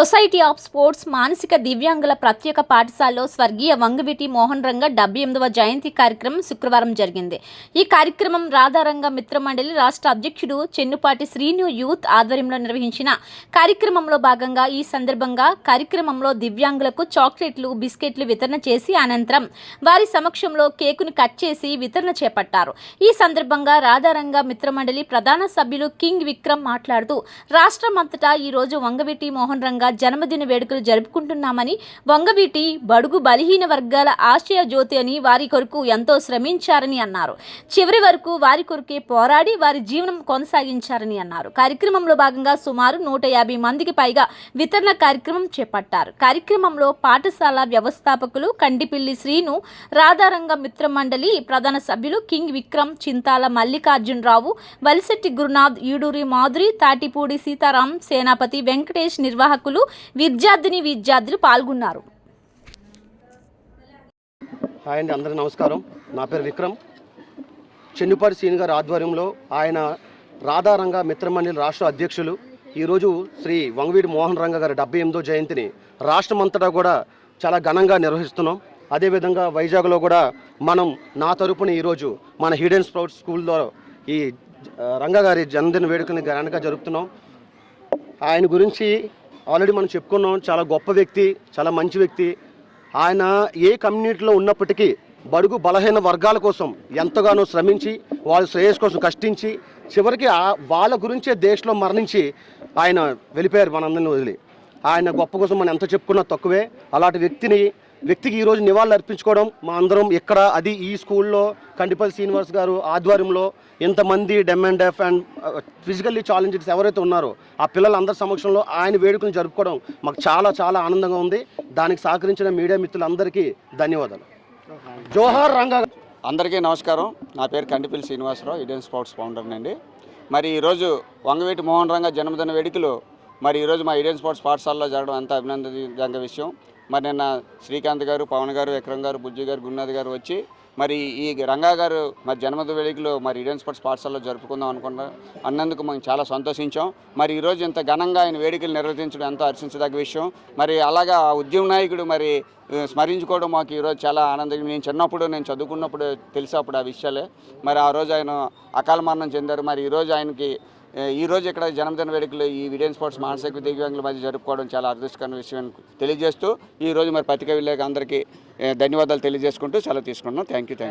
Society of sports మానసిక దివ్యాంగుల ప్రత్యేక పాఠశాలలో స్వర్గీయ వంగవీటి మోహన్ రంగ డెబ్బై ఎనిమిదవ జయంతి కార్యక్రమం శుక్రవారం జరిగింది. ఈ కార్యక్రమం రాధారంగ మిత్రమండలి రాష్ట్ర అధ్యక్షుడు చెన్నుపాటి శ్రీను యూత్ ఆధ్వర్యంలో నిర్వహించిన కార్యక్రమంలో భాగంగా ఈ సందర్భంగా కార్యక్రమంలో దివ్యాంగులకు చాక్లెట్లు బిస్కెట్లు వితరణ చేసి అనంతరం వారి సమక్షంలో కేకును కట్ చేసి వితరణ చేపట్టారు. ఈ సందర్భంగా రాధారంగ మిత్రమండలి ప్రధాన సభ్యులు కింగ్ విక్రమ్ మాట్లాడుతూ రాష్ట్రమంతటా ఈ రోజు వంగవీటి మోహన్ రంగ జన్మదిన వేడుకలు జరుపుకుంటున్నామని వంగవీటి బడుగు బలహీన వర్గాల ఆశయ జ్యోతి అని వారి కొరకు ఎంతో శ్రమించారని అన్నారు. చివరి వరకు వారి కొరకే పోరాడి వారి జీవనం కొనసాగించారని అన్నారు. కార్యక్రమంలో భాగంగా సుమారు నూట యాభై మందికి పైగా వితరణ కార్యక్రమం చేపట్టారు. కార్యక్రమంలో పాఠశాల వ్యవస్థాపకులు కండిపిల్లి శ్రీను రాధారంగ మిత్ర మండలి ప్రధాన సభ్యులు కింగ్ విక్రమ్ చింతాల మల్లికార్జునరావు వలిశెట్టి గురునాథ్ ఈడూరి మాధురి తాటిపూడి సీతారాం సేనాపతి వెంకటేష్ నిర్వాహకులు విద్యార్థిని విద్యార్థులు పాల్గొన్నారు. హాయ్ అండి అందరికీ నమస్కారం. నా పేరు విక్రమ్. చెన్నుపాటి సీని గారి ఆధ్వర్యంలో ఆయన రాధారంగ మిత్రమండలి రాష్ట్ర అధ్యక్షులు ఈరోజు శ్రీ వంగవీడి మోహన్ రంగ గారి డెబ్బై ఎనిమిదో జయంతిని రాష్ట్రమంతటా కూడా చాలా ఘనంగా నిర్వహిస్తున్నాం. అదేవిధంగా వైజాగ్లో కూడా మనం నా తరపున ఈరోజు మన హిడెన్ స్ప్రౌట్ స్కూల్లో ఈ రంగ గారి జన్మదిన వేడుకని ఘనంగా జరుపుతున్నాం. ఆయన గురించి ఆల్రెడీ మనం చెప్పుకున్నాం చాలా గొప్ప వ్యక్తి చాలా మంచి వ్యక్తి. ఆయన ఏ కమ్యూనిటీలో ఉన్నప్పటికీ బడుగు బలహీన వర్గాల కోసం ఎంతగానో శ్రమించి వాళ్ళ శ్రేయస్ కోసం కష్టించి చివరికి వాళ్ళ గురించే దేశంలో మరణించి ఆయన వెళ్ళిపోయారు మనందరిని వదిలి. ఆయన గొప్ప కోసం మనం ఎంత చెప్పుకున్నా తక్కువే. అలాంటి వ్యక్తిని వ్యక్తికి ఈరోజు నివాళులు అర్పించుకోవడం మా అందరం ఇక్కడ అది ఈ స్కూల్లో కండిపల్లి శ్రీనివాస్ గారు ఆధ్వర్యంలో ఇంతమంది dumb and deaf and physically challenges ఎవరైతే ఉన్నారో ఆ పిల్లలందరి సమక్షంలో ఆయన వేడుకను జరుపుకోవడం మాకు చాలా చాలా ఆనందంగా ఉంది. దానికి సహకరించిన మీడియా మిత్రులందరికీ ధన్యవాదాలు. జోహార్ రంగా అందరికీ నమస్కారం. నా పేరు కండిపల్లి శ్రీనివాసరావు ఇండియన్ స్పోర్ట్స్ ఫౌండర్నండి మరి ఈరోజు వంగవేటి మోహన్ రంగ జన్మదిన వేడుకలు మరి ఈరోజు మా ఇండియన్ స్పోర్ట్స్ పాఠశాలలో జరగడం ఎంత అభినందనదగ్గ విషయం. మరి నిన్న శ్రీకాంత్ గారు పవన్ గారు విక్రమ్ గారు బుజ్జి గారు గురునాథ్ గారు వచ్చి మరి ఈ రంగా గారు మరి జన్మదిన వేడుకలు మరి ఇండియన్ స్పోర్ట్స్ పాఠశాలలో జరుపుకుందాం అనుకున్నా అన్నందుకు మేము చాలా సంతోషించాం. మరి ఈరోజు ఇంత ఘనంగా ఆయన వేడుకలు నిర్వహించడం ఎంతో హర్షించదగ్గ విషయం. మరి అలాగా ఆ ఉద్యమ నాయకుడు మరి స్మరించుకోవడం మాకు ఈరోజు చాలా ఆనందంగా నేను చిన్నప్పుడు నేను చదువుకున్నప్పుడు తెలిసి అప్పుడు ఆ విషయాలే. మరి ఆ రోజు ఆయన అకాల మరణం చెందారు. మరి ఈరోజు ఆయనకి ఈరోజు ఇక్కడ జన్మదిన వేడుకలు ఈ విడియన్ స్పోర్ట్స్ మానసిక దివ్యాంగుల మధ్య జరుపుకోవడం చాలా అదృష్టకరమైన విషయం తెలియజేస్తూ ఈ రోజు మరి పత్రికా విలేక అందరికీ ధన్యవాదాలు తెలియజేసుకుంటూ సెలవు తీసుకుంటున్నాం. Thank you thank you